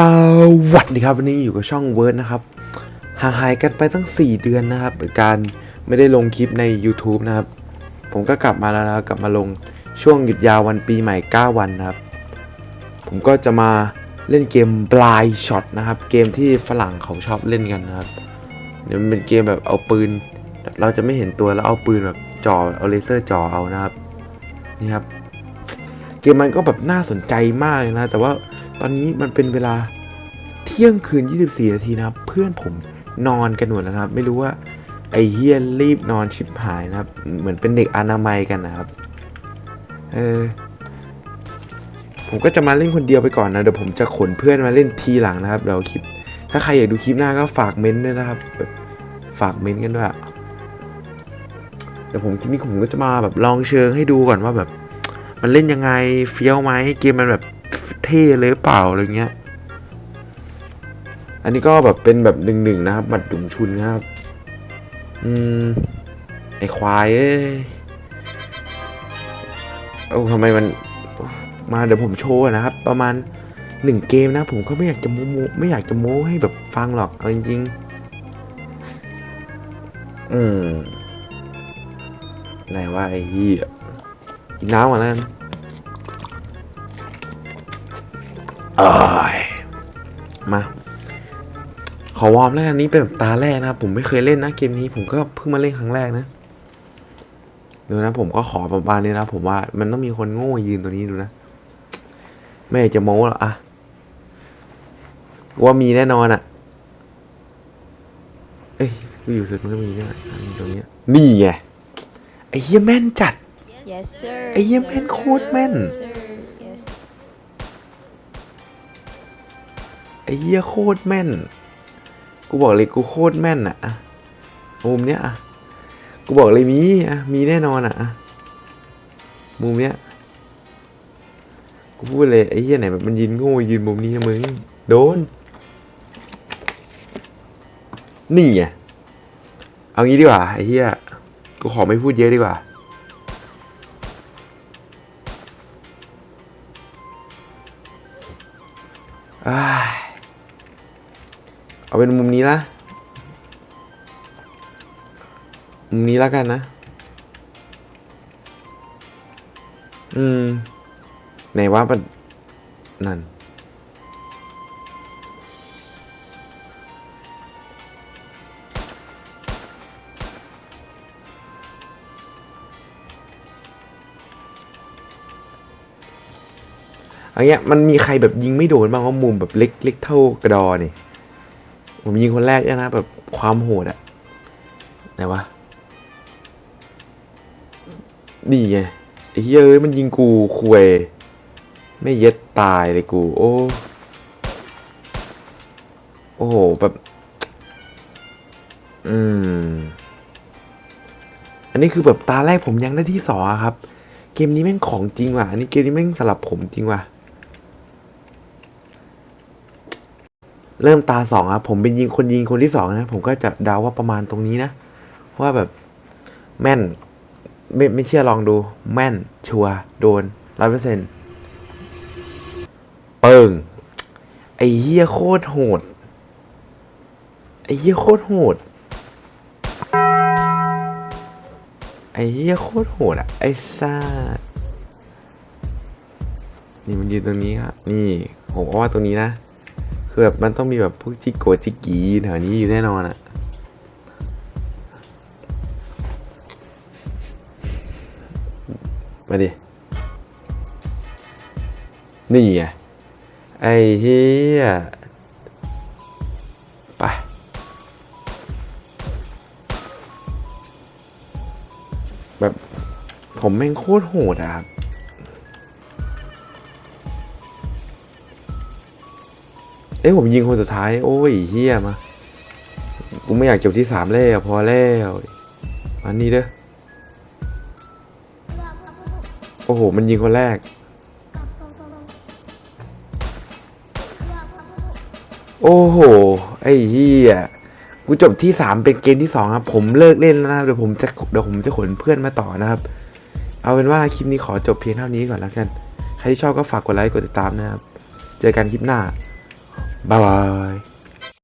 สวัสดีครับวันนี้อยู่กับช่องเวิร์ดนะครับห่างหายกันไปตั้ง 4 เดือนนะครับการไม่ได้ลงคลิปใน YouTube นะครับ ผมก็กลับมาแล้วนะกลับมาลงช่วงหยุดยาววันปีใหม่ 9 วันนะครับ ผมก็จะมาเล่นเกม Blind Shot นะครับ เกมที่ฝรั่งเขาชอบเล่นกันนะครับเดี๋ยวมันเป็นเกมแบบเอาปืน เราจะไม่เห็นตัวแล้วเอาปืนแบบจ่อเอาเลเซอร์จ่อเอานะครับนี่ครับ เกมมันก็แบบน่าสนใจมากเลยนะแต่ว่า ตอนนี้มันเป็นเวลาเที่ยงคืน 24 นาทีนะครับ เพื่อนผมนอนกันหมดแล้วนะครับ ไม่รู้ว่าไอ้เฮียรีบนอนชิบหายนะครับ เหมือนเป็นเด็กอนามัยกันนะครับ เออ ผมก็จะมาเล่นคนเดียวไปก่อนนะ เดี๋ยวผมจะขนเพื่อนมาเล่นทีหลังนะครับ เดี๋ยวคลิป ถ้าใครอยากดูคลิปหน้าก็ฝากเม้นด้วยนะครับ ฝากเม้นกันด้วยเดี๋ยวผมคลิปนี้ผมก็จะมาแบบลองเชิงให้ดูก่อนว่าแบบ มันเล่นยังไงเฟี้ยวไหมเกมมันแบบ เท่เลยเปล่าอะไรเงี้ย อันนี้ก็แบบเป็นแบบหนึ่งหนึ่งนะครับหมัดจุ่มชุนนะครับ อืม ไอควายเอ้ยโอ้ทำไมมันมาเดี๋ยวผมโชว์นะครับ ประมาณหนึ่งเกมนะ ผมก็ไม่อยากจะโม้โมไม่อยากจะโม้ให้แบบฟังหรอกเอาจริงๆ อืมไหนว่าไอ้เหี้ยกินน้ำก่อนแล้ว เอ้ยมาขอวอร์มแล้วกันนี้เป็นแบบตาแรกนะครับผมไม่เคยเล่นนะเกมนี้ผมก็เพิ่งมาเล่นครั้งแรกนะดูนะผมก็ขอประมาณนี้นะผมว่ามันต้องมีคนโง่ยืนตัวนี้ดูนะ ไม่อยากจะโม้หรอกอะว่ามีแน่นอนอะเอ้ยกูอยู่สุดมันก็มีเนี่ยมีตรงเนี้ยนี่ไงไอ้เหี้ยแม่นจัด Yes sir ไอ้เหี้ยแม่นโคตรแม่น Yes, sir. ไอ้เหี้ยโคตรแม่น กูบอกเลยกูโคตรแม่นอะอะมุมเนี้ยอะกูบอกเลยมีอะมีแน่นอนอะอะมุมเนี้ย กูพูดเลยไอ้เหี้ยไหนแบบมันยืนโง่ยืนมุมนี้มึง โดน นี่ไงเอางี้ดีกว่าไอ้เหี้ย กูขอไม่พูดเยอะดีกว่าอ้า เอาเป็นมุมนี้ละ มุมนี้แล้วกันนะ อืม ไหนว่ามันนั่น อันเนี้ยมันมีใครแบบยิงไม่โดนบ้างว่ามุมแบบเล็กเล็กเท่ากระดอนี่ ผมยิงคนแรกเนี่ยนะ แบบความโหดอะไหนวะนี่ไงไอ้เหี้ยมันยิงกูคุยไม่เย็ดตายเลยกู โอ้โอ้โหแบบ อืม อันนี้คือแบบตาแรกผมยังได้ที่สองอะครับ เกมนี้แม่งของจริงว่ะ อันนี้เกมนี้แม่งสลับผมจริงว่ะ เริ่มตาสองครับผมเป็นยิงคนยิงคนที่สองนะ ผมก็จะเดาว่าประมาณตรงนี้นะ ว่าแบบแม่น ไม่ไม่เชื่อลองดู แม่น ชัวโดนร้อยเปอร์เซ็นต์เปิงไอ้เหี้ยโคตรโหด ไอ้เหี้ยโคตรโหด ไอ้เหี้ยโคตรโหดอะไอ้ซ่านี่มันยืนตรงนี้ครับ นี่ ผมว่าตรงนี้นะ คือแบบมันต้องมีแบบพวกจิกโกจิกกีแถวนี้อยู่แน่นอนอะมาดิ นี่ไง ไอ้เฮียไปแบบผมแม่งโคตรโหดอะครับ อ้ยผมยิงคนสุดท้าย โอ้ยเฮียมา กูไม่อยากจบที่สามแล้วพอแล้วมานี่เด้อ โอ้โห มันยิงคนแรก โอ้โห ไอ้เฮียกูจบที่สามเป็นเกมที่สองครับ ผมเลิกเล่นแล้วนะครับ เดี๋ยวผมจะเดี๋ยวผมจะขนเพื่อนมาต่อนะครับ เอาเป็นว่าคลิปนี้ขอจบเพียงเท่านี้ก่อนแล้วกัน ใครที่ชอบก็ฝากกดไลค์ กดติดตามนะครับ เจอกันคลิปหน้า 拜拜。